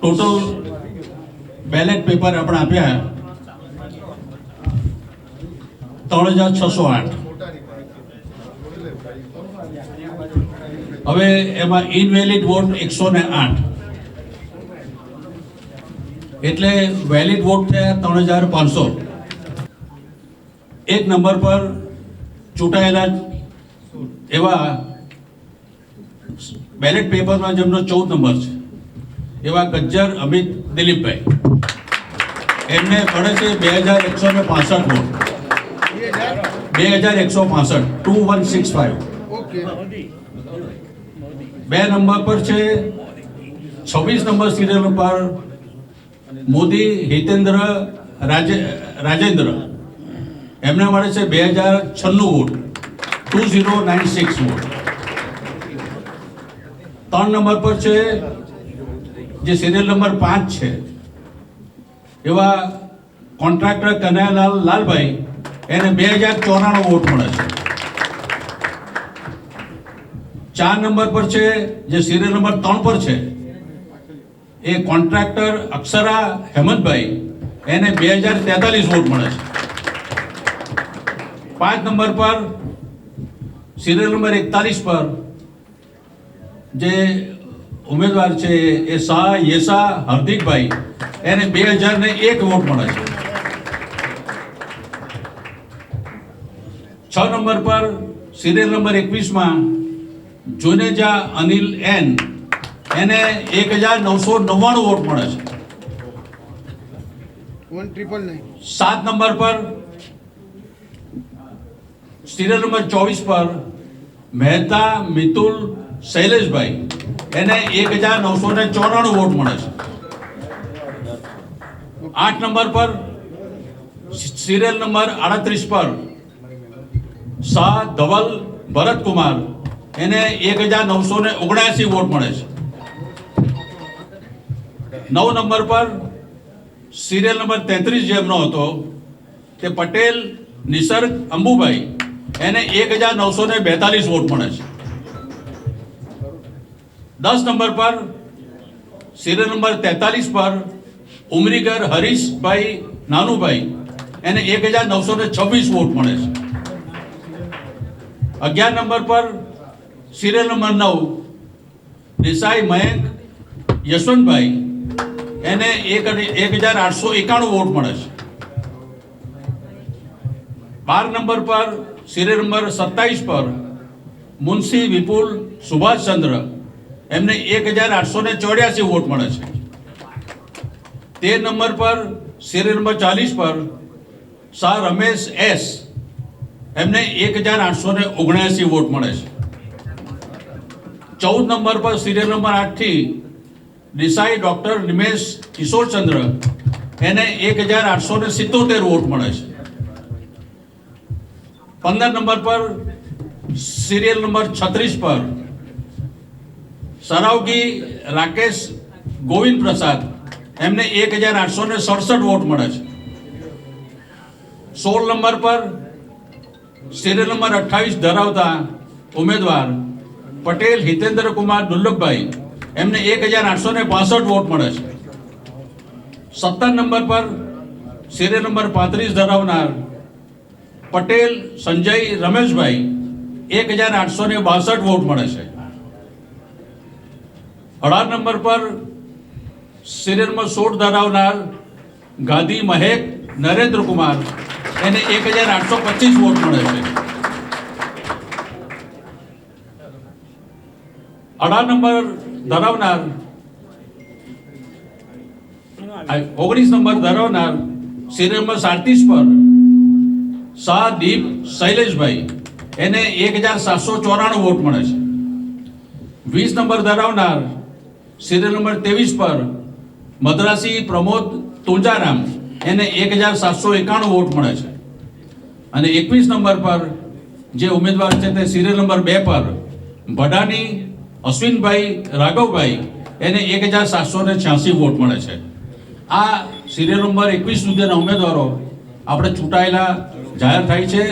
Total ballot paper આપણે આપ્યા ત્રણ હજાર છસો આઠ. હવે એમાં ઇનવેલિડ વોટ એકસો ને આઠ. એટલે વેલિડ વોટ થયા ત્રણ હજાર પાંચસો. એક નંબર પર ચૂંટાયેલા એવા બેલેટ પેપરમાં જેમનો ચૌદ નંબર છે. એવા ગજ્જર અમિત દિલીપભાઈ. એમને પડે છે બે હજાર એકસો ને પાસઠ વોટ. બે હજાર એકસો પાસઠ ટુ વન સિક્સ ફાઇવ બે નંબર પર છે, છવ્વીસ નંબર સિરિયલ પર મોદી, હિતેન્દ્ર, રાજે, રાજેન્દ્ર. એમને મળે છે બે હજાર છન્નું vote. Two zero nine six vote. ત્રણ નંબર પર છે, જે સિરિયલ નંબર પાંચ છે. એવા કોન્ટ્રાક્ટર કનૈયાલાલ લાલભાઈ, એને બે હજાર ચોરાણું વોટ મળે છે. ચાર નંબર પર છે, જે સિરિયલ નંબર ત્રણ પર છે, એ કોન્ટ્રાક્ટર અક્ષરા હેમંતભાઈ, એને બે હજાર તેતાલીસ વોટ મળે છે. પાંચ નંબર પર સિરિયલ નંબર એકતાલીસ પર જે ઉમેદવાર છે એ શાહ યેસા હાર્દિકભાઈ. એને બે હજાર ને એક વોટ મળે છે. છ નંબર પર સિરિયલ નંબર એકવીસમાં જુનેજા અનિલ એન. એને એક હજાર નવસો નવ્વાણું વોટ મળે છે. સાત નંબર પર સિરિયલ નંબર ચોવીસ પર મહેતા મિતુલ શૈલેષભાઈ, એને એક હજાર નવસો ને ચોરાણું વોટ મળે છે. આઠ નંબર પર સિરિયલ નંબર આડત્રીસ પર શાહ ધવલ ભરતકુમાર, એને એક હજાર નવસો ને ઓગણ્યાસી વોટ મળે છે. નવ નંબર પર સિરિયલ નંબર તેત્રીસ જેમનો હતો, તે પટેલ, નિસર્ગ, અંબુભાઈ, એને એક હજાર નવસો ને બેતાલીસ વોટ મળે છે. દસ નંબર પર સિરિયલ નંબર તેતાલીસ પર, ઉમરીગર હરીશભાઈ નાનુભાઈ, એને એક હજાર નવસો ને છવ્વીસ વોટ મળે છે. અગિયાર નંબર પર સિરિયલ નંબર નવ, દેસાઈ મયંક, યશવંતભાઈ, એને એક એક હજાર આઠસો એકાણું વોટ મળે છે. બાર નંબર પર સિરિયલ નંબર સત્તાવીસ પર, મુનશી વિપુલ સુભાષચંદ્ર એમને એક હજાર આઠસો ને ચોર્યાસી વોટ મળે છે. તેર નંબર પર સિરિયલ નંબર ચાલીસ પર શાહ રમેશ એસ, એમને એક હજાર આઠસો ને ઓગણ્યાસી વોટ મળે છે. ચૌદ નંબર પર સિરિયલ નંબર આઠથી દેસાઈ ડોક્ટર નિમેશ કિશોરચંદ્ર એને એક હજાર આઠસો ને સિત્તોતેર વોટ મળે છે. પંદર નંબર પર સિરિયલ નંબર છત્રીસ પર સરાવગી રાકેશ ગોવિંદ પ્રસાદ, એમને એક હજાર આઠસો ને સડસઠ વોટ મળે છે. સોળ નંબર પર સિરિયલ નંબર અઠ્ઠાવીસ ધરાવતા ઉમેદવાર પટેલ હિતેન્દ્ર કુમાર દુર્લભભાઈ, એમને એક હજાર આઠસો ને પાસઠ વોટ મળે છે. સત્તર નંબર પર સિરિયલ નંબર પાંત્રીસ ધરાવનાર પટેલ સંજય રમેશભાઈ, એક હજાર આઠસો ને બાસઠ વોટ મળે છે. અઢાર નંબર પર સિરિયલ નંબર સોળ ધરાવનાર ગાંધી મહેક નરેન્દ્ર કુમાર. એને એક હજાર આઠસો પચીસ વોટ મળે છે. અઢાર નંબર ધરાવનાર ઓગણીસ નંબર ધરાવનાર સિરિયલ નંબર સાડત્રીસ પર શાહ દીપ શૈલેષભાઈ. એને એક હજાર સાતસો ચોરાણું વોટ મળે છે. વીસ નંબર ધરાવનાર સિરિયલ નંબર ત્રેવીસ પર મદ્રાસી પ્રમોદ તુંજારામ એને એક હજાર સાતસો એકાણું વોટ મળે છે. અને એકવીસ નંબર પર જે ઉમેદવાર છે તે સિરિયલ નંબર બે પર ભડાની અશ્વિનભાઈ રાઘવભાઈ એને એક હજાર સાતસો ને છ્યાસી વોટ મળે છે. આ સિરિયલ નંબર એકવીસ સુધીના ઉમેદવારો આપણે ચૂંટાયેલા જાહેર થાય છે.